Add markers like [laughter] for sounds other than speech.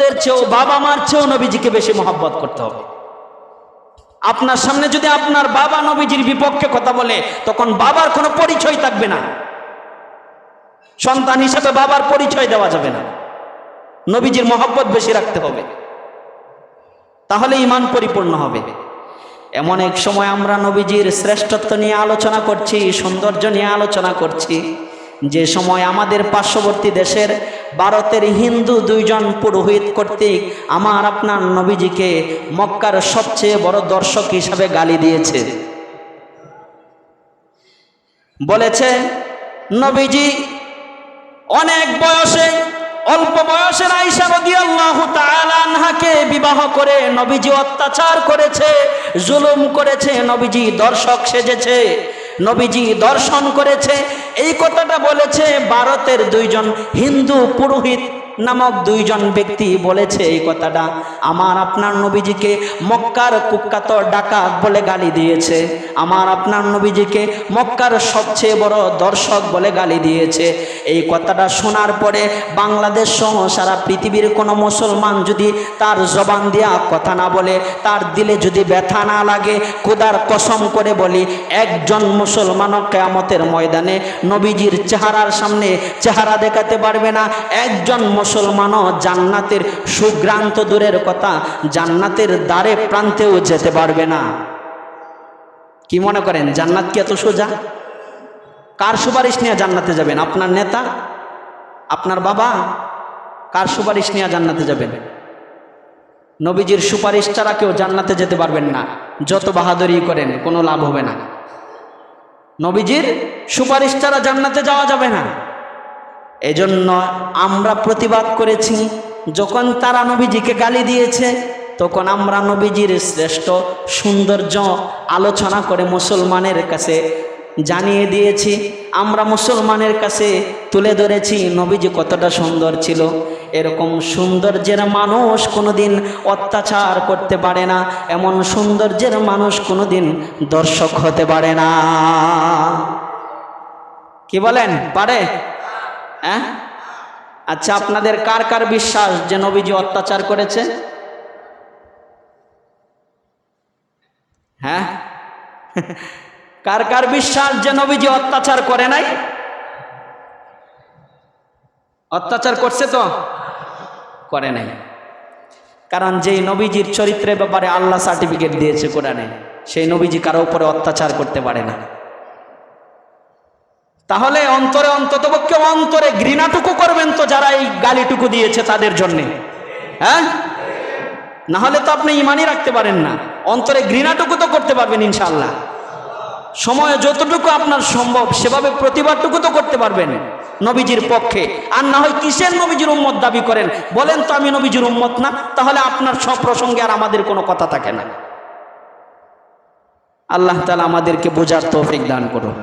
পুত্রদের চেয়েও, বাবা মার চেয়েও নবীজিকে বেশি মহব্বত করতে হবে। আপনার সামনে যদি আপনার বাবা নবীজির বিপক্ষে কথা বলে, তখন বাবার কোনো পরিচয় থাকবে না। সন্তান হিসেবে বাবার পরিচয় দেওয়া যাবে না। নবীজির মহব্বত বেশি রাখতে হবে। তাহলে ইমান পরিপূর্ণ হবে। এমন এক সময় আমরা নবীজির শ্রেষ্ঠত্ব নিয়ে আলোচনা করছি, সৌন্দর্য নিয়ে আলোচনা করছি। যে সময় আমাদের পার্শ্ববর্তী দেশের ভারতের হিন্দু দুইজন পুরোহিত কর্তৃক আমার আপনার নবীজিকে মক্কার সবচেয়ে বড় দর্শক হিসাবে গালি দিয়েছে। বলেছে, নবীজি অনেক বয়সে, অল্প বয়সের আইসা বিবাহ করে নবীজি অত্যাচার করেছে, জুলুম করেছে, নবীজি দর্শক সেজেছে। নবীজি দর্শন করেছে। এই কথাটা বলেছে ভারতের দুইজন হিন্দু পুরোহিত। নামক দুইজন ব্যক্তি বলেছে এই কথাটা। আমার আপনার নবীজিকে মক্কার কুখ্যাত ডাকাত বলে গালি দিয়েছে। আমার আপনার নবীজিকে মক্কার সবচেয়ে বড় দর্শক বলে গালি দিয়েছে। এই কথাটা শোনার পরে বাংলাদেশ সহ সারা পৃথিবীর কোনো মুসলমান যদি তার জবান দেওয়া কথা না বলে, তার দিলে যদি ব্যথা না লাগে, খোদার কসম করে বলি, একজন মুসলমানও কেয়ামতের ময়দানে নবীজির চেহারার সামনে চেহারা দেখাতে পারবে না, একজন মুসলমানও জান্নাতের সুগ্রান্ত দূরের কথা জান্নাতের দ্বারে প্রান্তেও যেতে পারবে না। কি মনে করেন, জান্নাত কি এত সোজা? কার সুপারিশ নিয়ে জান্নাতে যাবেন? আপনার নেতা? আপনার বাবা? কার সুপারিশ নিয়ে জান্নাতে যাবেন? নবীজির সুপারিশ ছাড়া কেউ জান্নাতে যেতে পারবেন না। যত বাহাদুরি করেন, কোনো লাভ হবে না। নবীজির সুপারিশ ছাড়া জান্নাতে যাওয়া যাবে না। এজন্য আমরা প্রতিবাদ করেছি, যখন তারা নবীজিকে গালি দিয়েছে, তখন আমরা নবীজির শ্রেষ্ঠ সৌন্দর্য আলোচনা করে মুসলমানের কাছে জানিয়ে দিয়েছি। আমরা মুসলমানের কাছে তুলে ধরেছি, নবীজি কতটা সুন্দর ছিল। এরকম সৌন্দর্যের মানুষ কোনোদিন অত্যাচার করতে পারে না, এমন সৌন্দর্যের মানুষ কোনোদিন দর্শক হতে পারে না। কি বলেন? পারে? হ্যাঁ? আচ্ছা আপনাদের কার কার বিশ্বাস যে নবীজি অত্যাচার করেছে? হ্যাঁ? [laughs] কার কার বিশ্বাস যে নবীজি অত্যাচার করে নাই? অত্যাচার করছে তো? করে নাই। কারণ যেই নবীজির চরিত্রের ব্যাপারে আল্লাহ সার্টিফিকেট দিয়েছে কোরআনে, সেই নবীজি কারও উপরে অত্যাচার করতে পারে না। তাহলে অন্তরে অন্ততপক্ষে অন্তরে ঘৃণাটুকু করবেন তো যারা এই গালিটুকু দিয়েছে তাদের জন্যে। হ্যাঁ? না হলে তো আপনি ইমানই রাখতে পারেন না। অন্তরে ঘৃণাটুকু তো করতে পারবেন ইনশাল্লাহ সময় যতটুকু আপনার সম্ভব, সেভাবে প্রতিবাদটুকু তো করতে পারবেন নবীজির পক্ষে। আর না হয় কিসের নবীজির উম্মত দাবি করেন? বলেন তো আমি নবীজির উম্মত না, তাহলে আপনার সব প্রসঙ্গে আর আমাদের কোনো কথা থাকে না। আল্লাহ তালা আমাদেরকে বোঝার তৌফিক দান করুন।